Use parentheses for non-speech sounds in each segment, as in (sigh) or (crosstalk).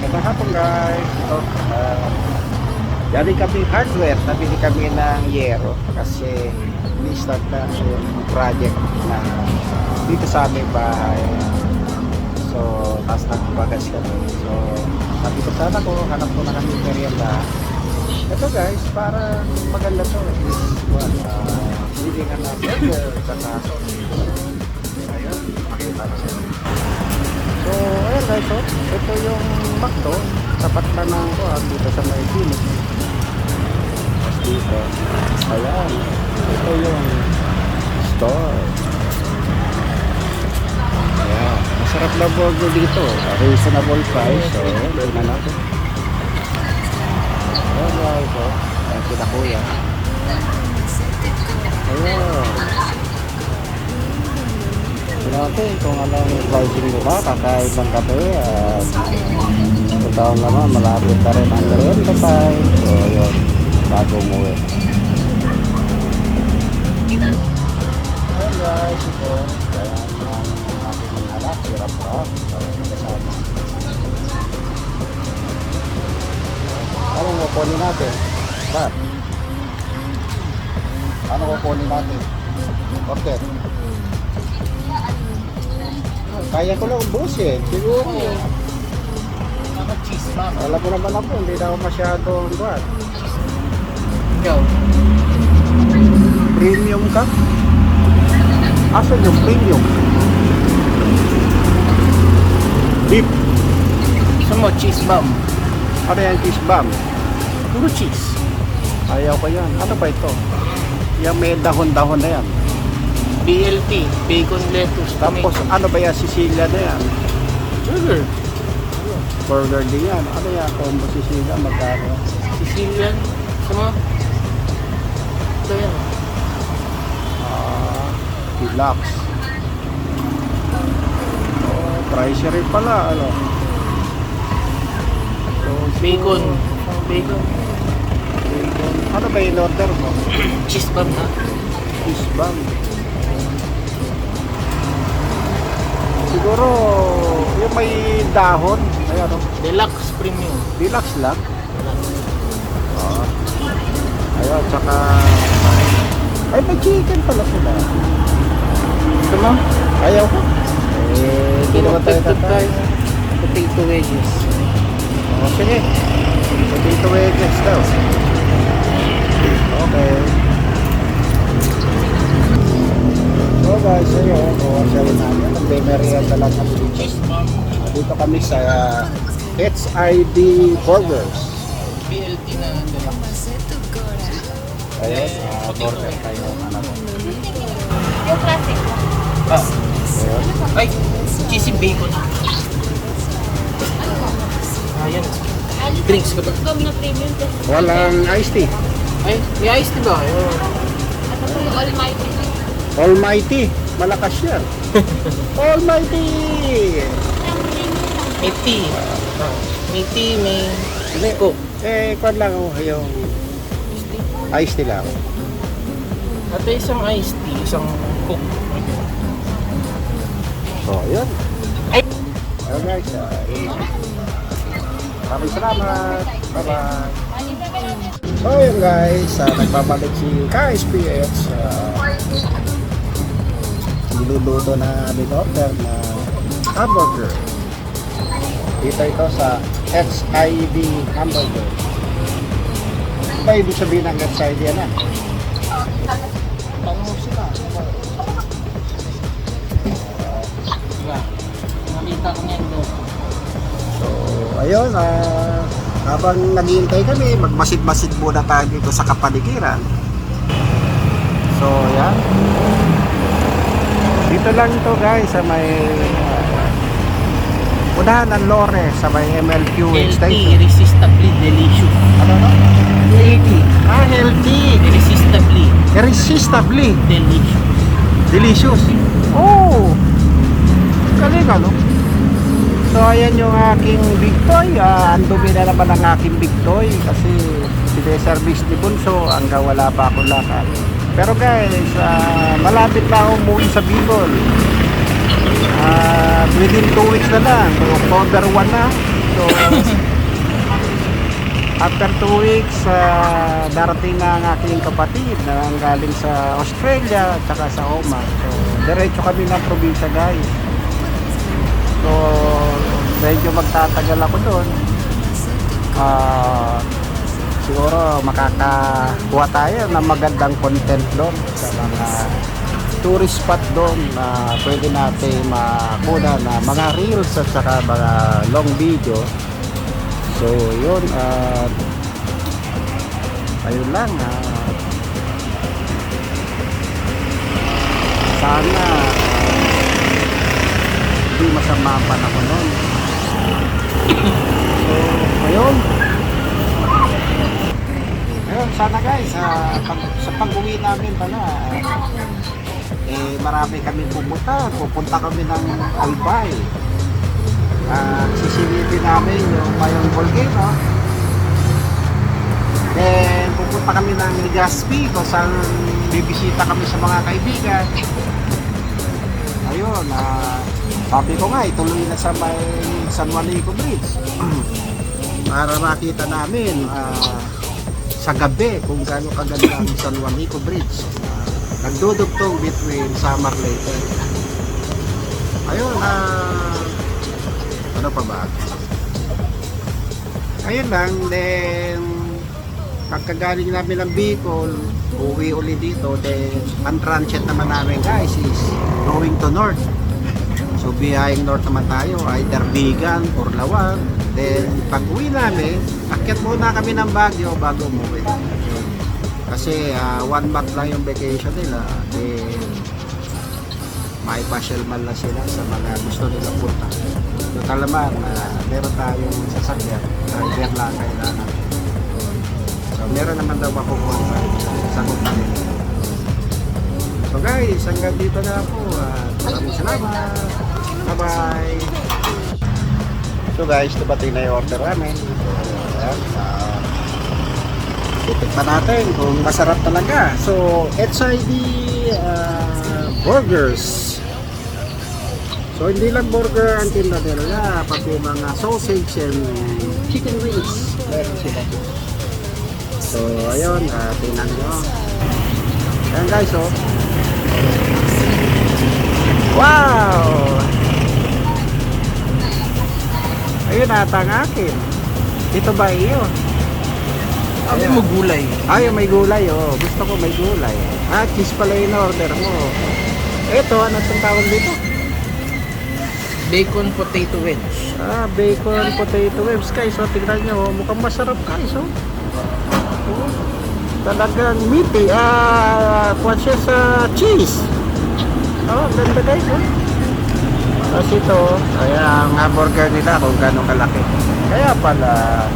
Magandang hapon guys. Ito, uh, galing kami hardware. Nabili kami ng yero kasi ni-start na yung project na dito sa aming bahay. So, taas ng bagas kami. So, sabi ko sana ko, hanap ko na kami merienda. Ito guys, para maganda to. This one, uh, hindi nga na burger, ayun, makita ko siya. So, ayan guys, oh. ito yung McDo. Tapat na ng kuhan dito sa may clinic. Dito, ayan. Ito yung store. Ayan. Masarap na burger dito. Reasonable price. So, tingnan natin. Ayan guys, oh. Ayan sila kuya. Ayan. Natin kung anong pricing nila. Kakain ng kape. At ito taon naman, malapit na rin ang merienda time. So, yun. Bago umuwi. Ayan guys, ito. Kaya ang aking anak, hirap pa. So, kasama. Anong kukunin natin? Ba't? Ano kukunin natin? Order. Kaya ko lang ubusin. Siguro. Ako cheese mama. Alam ko naman ako, hindi na ako masyadong buwan. Ikaw. Premium ka? Asan yung premium? Beef. Gusto mo cheese ma'am? Ano yan, cheese bomb? Puro cheese. Ayaw ko yan. Ano ba ito? Yung may dahon-dahon na yan. BLT. Bacon lettuce. Tapos tomato. ano ba yan, Sicilia na yan? Burger. Burger din yan. Ano yan, combo Sicilia, magkano? Sicilian. Mo? Ito yan. Ah, deluxe. Oh, price rin pala, ano? So, Bacon. Bacon. Bacon. Ano ba yung order mo? Cheese bomb ha? Fish bang. Siguro, yung may dahon. Ayan, oh. Deluxe premium. Deluxe lang. Oo. Ayun, tsaka... Ay, may chicken pala sila. Gusto mo? Ayaw ko. Eh, hindi naman tayo tatay. Potato wedges. O, sige. Potato wedges daw. Okay. So guys, ayun. Siya rin namin. Nagbe-merienda lang kami dito. Cheese bomb. Dito kami sa HID Burgers. Na. Ayun, uh, burger tayo. Ano mo? Yung classic. Ah. Ay! Cheesy bacon. Ah, yan. Drinks na premium plus. Walang iced tea. Ay, may ice tea ba? At ako yung almighty. Almighty. Malakas yan. (laughs) Almighty! May tea. Ah, may tea, may Hindi. Eh, kwan lang ako yung iced tea lang. At isang iced tea, isang coke. So, yun. Ay! Ayun guys. Uh, maraming salamat. Bye-bye. So yun guys, uh, nagbabalik si KSPH. Uh, niluluto na din order na hamburger. Dito ito sa XID hamburger. Ba ibig sabihin ng XID yan ah? Paano sila? Diba? Nakita ko niyan no? So, ayun, ah, habang naghihintay kami, magmasid-masid muna tayo dito sa kapaligiran. So, yan. Dito lang ito guys, sa may uh, unahan ng Lore, sa may MLQ Healthy, station. irresistibly delicious. Ano no? Healthy. Ah, healthy. Irresistibly Irresistibly delicious. delicious. Oh! Galing ano? So, ayan yung aking big toy. Ah, ang dumi na naman ang aking big toy kasi sine-service ni Bunso hanggang wala pa akong lakad. Pero guys, ah, malapit na ako umuwi sa Bicol. Ah, within 2 weeks na lang. So, October 1 na. So, (laughs) after two weeks, ah, darating na ang aking kapatid na ang galing sa Australia at saka sa Oman. So, diretso kami ng probinsya guys. So, medyo magtatagal ako doon. Ah, siguro makakakuha tayo ng magandang content doon sa mga tourist spot doon na pwede natin makuna na mga reels at saka mga long video. So, yun. ah ayun lang. ah sana hindi masama ang panahon nun. So, ayun. Sana guys, ah, pag, sa pag-uwi namin pala, ah, eh, marami kami pumunta. Pupunta kami ng Albay. Ah, sisilipin namin yung mayong volcano. Then, pupunta kami ng Legazpi kung saan bibisita kami sa mga kaibigan. Ayun, ah, sabi ko nga, ituloy na sa may San Juanico Bridge. (clears throat) Para makita namin ah, sa gabi kung gaano kaganda ang San Juanico Bridge. Nagdudugtong between Samar Leyte. Ayun, ah, ano pa ba? Ayun lang, then pagkagaling namin ng Bicol, uwi uli dito, then ang transient naman namin guys is going to north. So biyaheng north naman tayo, either Bigan or Lawag. Then pag uwi namin, akyat muna kami ng Baguio bago umuwi. Kasi ah, one month lang yung vacation nila. Then may pasyal man lang sila sa mga gusto nila punta. Total naman, ah, meron tayong sasakyan. Driver lang kailangan. So, meron naman daw mapupunta sa kumpanya. So guys, hanggang dito na ako. At maraming salamat. Bye-bye. So guys, dumating na yung order namin. Ayan. Uh, titikman natin kung masarap talaga. So, HID uh, Burgers. So, hindi lang burger ang tinda nila, pati mga sausage and chicken wings. Meron sila. So, ayun, uh, tingnan nyo. Ayan guys, oh. Wow! Ayun ata ang akin. Ito ba iyo? Ayan. mo gulay. Ay, may gulay, oh. Gusto ko may gulay. Ah, cheese pala yung order mo. Ito, ano itong tawag dito? Bacon potato wedge. Ah, bacon potato webs guys. So, tingnan nyo. oh. Mukhang masarap guys. Oh. Oh. Talagang meaty. Ah, kuha siya sa cheese. Oh, ganda guys. Oh. Tapos ito, kaya ang hamburger nila kung gano'ng kalaki. Kaya pala,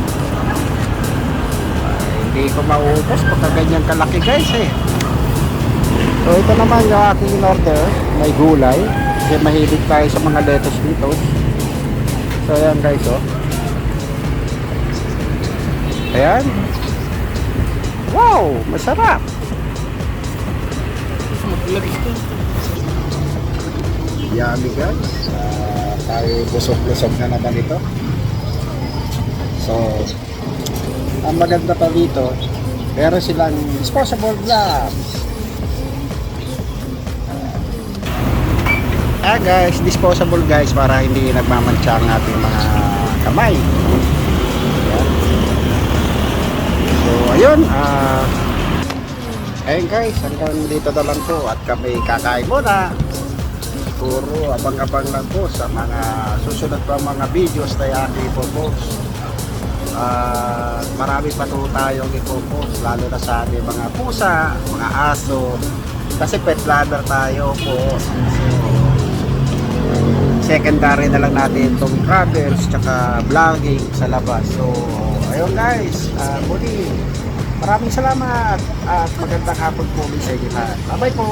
hindi ko maubos pagka ganyan kalaki guys eh. So ito naman yung aking in-order, may gulay. Kasi mahilig tayo sa mga lettuce dito. So ayan guys oh. Ayan. Wow, masarap. Yummy guys. Ah, tayo busog-busog na naman ito. So, ang maganda pa dito, meron silang disposable gloves. Ah guys, disposable guys para hindi nagmamantsa ang ating mga kamay. Ayan. So, ayun. Ah, ayun guys, hanggang dito na lang po at kami kakain muna puro abang-abang lang po sa mga susunod pa mga videos na aking ipopost. At marami pa po tayong ipopost, lalo na sa ating mga pusa, mga aso, kasi pet lover tayo po. Secondary na lang natin itong travels tsaka vlogging sa labas. So, ayun guys, uh, muli, maraming salamat at magandang hapon po sa inyo lahat. Bye-bye po!